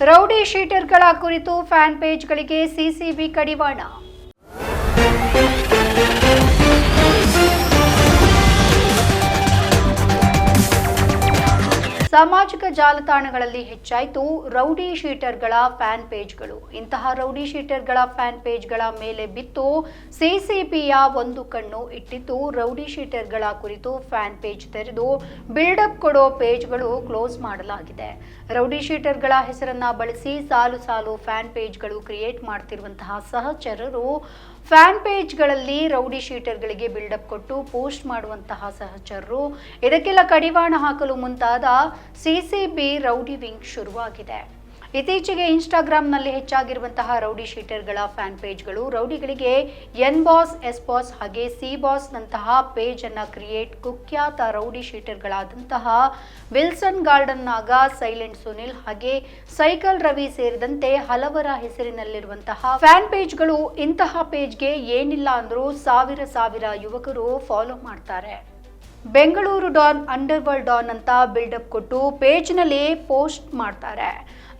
Rowdy ಶೀಟರ್ಗಳ ಕುರಿತು fan ಪೇಜ್ಗಳಿಗೆ CCB ಕಡಿವಾಣ ಸಾಮಾಜಿಕ ಜಾಲತಾಣಗಳಲ್ಲಿ ಹೆಚ್ಚಾಯಿತು ರೌಡಿ ಶೀಟರ್ಗಳ ಫ್ಯಾನ್ ಪೇಜ್ಗಳು. ಇಂತಹ ರೌಡಿ ಶೀಟರ್ಗಳ ಫ್ಯಾನ್ ಪೇಜ್ಗಳ ಮೇಲೆ ಬಿತ್ತು ಸಿಸಿಬಿಯ ಒಂದು ಕಣ್ಣು ಇಟ್ಟಿತ್ತು. ರೌಡಿ ಶೀಟರ್ಗಳ ಕುರಿತು ಫ್ಯಾನ್ ಪೇಜ್ ತೆರೆದು ಬಿಲ್ಡಪ್ ಕೊಡೋ ಪೇಜ್ಗಳು ಕ್ಲೋಸ್ ಮಾಡಲಾಗಿದೆ. ರೌಡಿ ಶೀಟರ್ಗಳ ಹೆಸರನ್ನ ಬಳಸಿ ಸಾಲು ಸಾಲು ಫ್ಯಾನ್ ಪೇಜ್ಗಳು ಕ್ರಿಯೇಟ್ ಮಾಡ್ತಿರುವಂತಹ ಸಹಚರರು ಫ್ಯಾನ್ ಪೇಜ್ಗಳಲ್ಲಿ ರೌಡಿ ಶೀಟರ್ಗಳಿಗೆ ಬಿಲ್ಡಪ್ ಕೊಟ್ಟು ಪೋಸ್ಟ್ ಮಾಡುವಂತಹ ಸಹಚರರು. ಇದಕ್ಕೆಲ್ಲ ಕಡಿವಾಣ ಹಾಕಲು ಮುಂತಾದ ಸಿಸಿಬಿ ರೌಡಿ ವಿಂಗ್ ಶುರುವಾಗಿದೆ. ಇತ್ತೀಚೆಗೆ ಇನ್ಸ್ಟಾಗ್ರಾಮ್ನಲ್ಲಿ ಹೆಚ್ಚಾಗಿರುವಂತಹ ರೌಡಿ ಶೀಟರ್ಗಳ ಫ್ಯಾನ್ ಪೇಜ್ಗಳು ರೌಡಿಗಳಿಗೆ ಎನ್ ಬಾಸ್, ಎಸ್ ಬಾಸ್ ಹಾಗೆ ಸಿ ಬಾಸ್ ಪೇಜನ್ನು ಕ್ರಿಯೇಟ್ ಕುಖ್ಯಾತ rowdy ಶೀಟರ್ಗಳಾದಂತಹ Wilson garden Naga, silent Sunil ಹಾಗೆ ಸೈಕಲ್ ರವಿ ಸೇರಿದಂತೆ ಹಲವರ ಹೆಸರಿನಲ್ಲಿರುವಂತಹ ಫ್ಯಾನ್ ಪೇಜ್ಗಳು ಇಂತಹ ಪೇಜ್ಗೆ ಏನಿಲ್ಲ ಅಂದರೂ ಸಾವಿರ ಸಾವಿರ ಯುವಕರು ಫಾಲೋ ಮಾಡ್ತಾರೆ. Bengaluru don underworld don ಅಂತ ಬಿಲ್ಡಪ್ ಕೊಟ್ಟು ಪೇಜ್ನಲ್ಲಿ ಪೋಸ್ಟ್ ಮಾಡ್ತಾರೆ.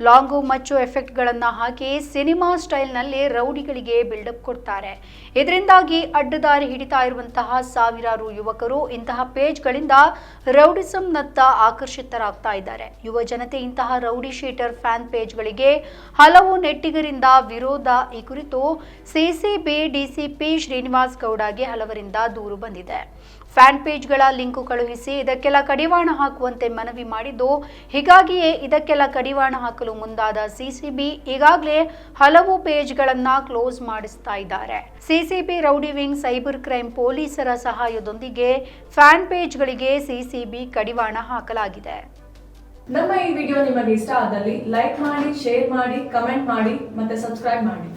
ಲಾಂಗು ಮಚ್ಚು ಎಫೆಕ್ಟ್ಗಳನ್ನು ಹಾಕಿ ಸಿನಿಮಾ ಸ್ಟೈಲ್ನಲ್ಲಿ ರೌಡಿಗಳಿಗೆ ಬಿಲ್ಡಪ್ ಕೊಡ್ತಾರೆ. ಇದರಿಂದಾಗಿ ಅಡ್ಡದಾರಿ ಹಿಡಿತಾ ಇರುವಂತಹ ಸಾವಿರಾರು ಯುವಕರು ಇಂತಹ ಪೇಜ್ಗಳಿಂದ ರೌಡಿಸಂನತ್ತ ಆಕರ್ಷಿತರಾಗ್ತಾ ಇದ್ದಾರೆ. ಯುವ ಜನತೆ ಇಂತಹ ರೌಡಿ ಶೀಟರ್ ಫ್ಯಾನ್ ಪೇಜ್ಗಳಿಗೆ ಹಲವು ನೆಟ್ಟಿಗರಿಂದ ವಿರೋಧ. ಈ ಕುರಿತು ಸಿಸಿಬಿ ಡಿಸಿಪಿ ಶ್ರೀನಿವಾಸ್ ಗೌಡಗೆ ಹಲವರಿಂದ ದೂರು ಬಂದಿದೆ. ಫ್ಯಾನ್ ಪೇಜ್ಗಳ ಲಿಂಕು ಕಳುಹಿಸಿ ಇದಕ್ಕೆಲ್ಲ ಕಡಿವಾಣ ಹಾಕುವಂತೆ ಮನವಿ ಮಾಡಿದ್ದು, ಹೀಗಾಗಿಯೇ ಇದಕ್ಕೆಲ್ಲ ಕಡಿವಾಣ ಹಾಕಲು ಮುಂದಾದ ಸಿಸಿಬಿ ಈಗಾಗಲೇ ಹಲವು ಪೇಜ್ಗಳನ್ನ ಕ್ಲೋಸ್ ಮಾಡಿಸ್ತಾ ಇದ್ದಾರೆ. CCB, rowdy wing, cyber crime ಪೊಲೀಸರ ಸಹಾಯದೊಂದಿಗೆ ಫ್ಯಾನ್ ಪೇಜ್ಗಳಿಗೆ ಸಿಸಿಬಿ ಕಡಿವಾಣ ಹಾಕಲಾಗಿದೆ. ನಮ್ಮ ಈ ವಿಡಿಯೋ ನಿಮಗೆ ಇಷ್ಟ ಆದಲ್ಲಿ ಲೈಕ್ ಮಾಡಿ, ಶೇರ್ ಮಾಡಿ, ಕಮೆಂಟ್ ಮಾಡಿ ಮತ್ತೆ ಸಬ್ಸ್ಕ್ರೈಬ್ ಮಾಡಿ.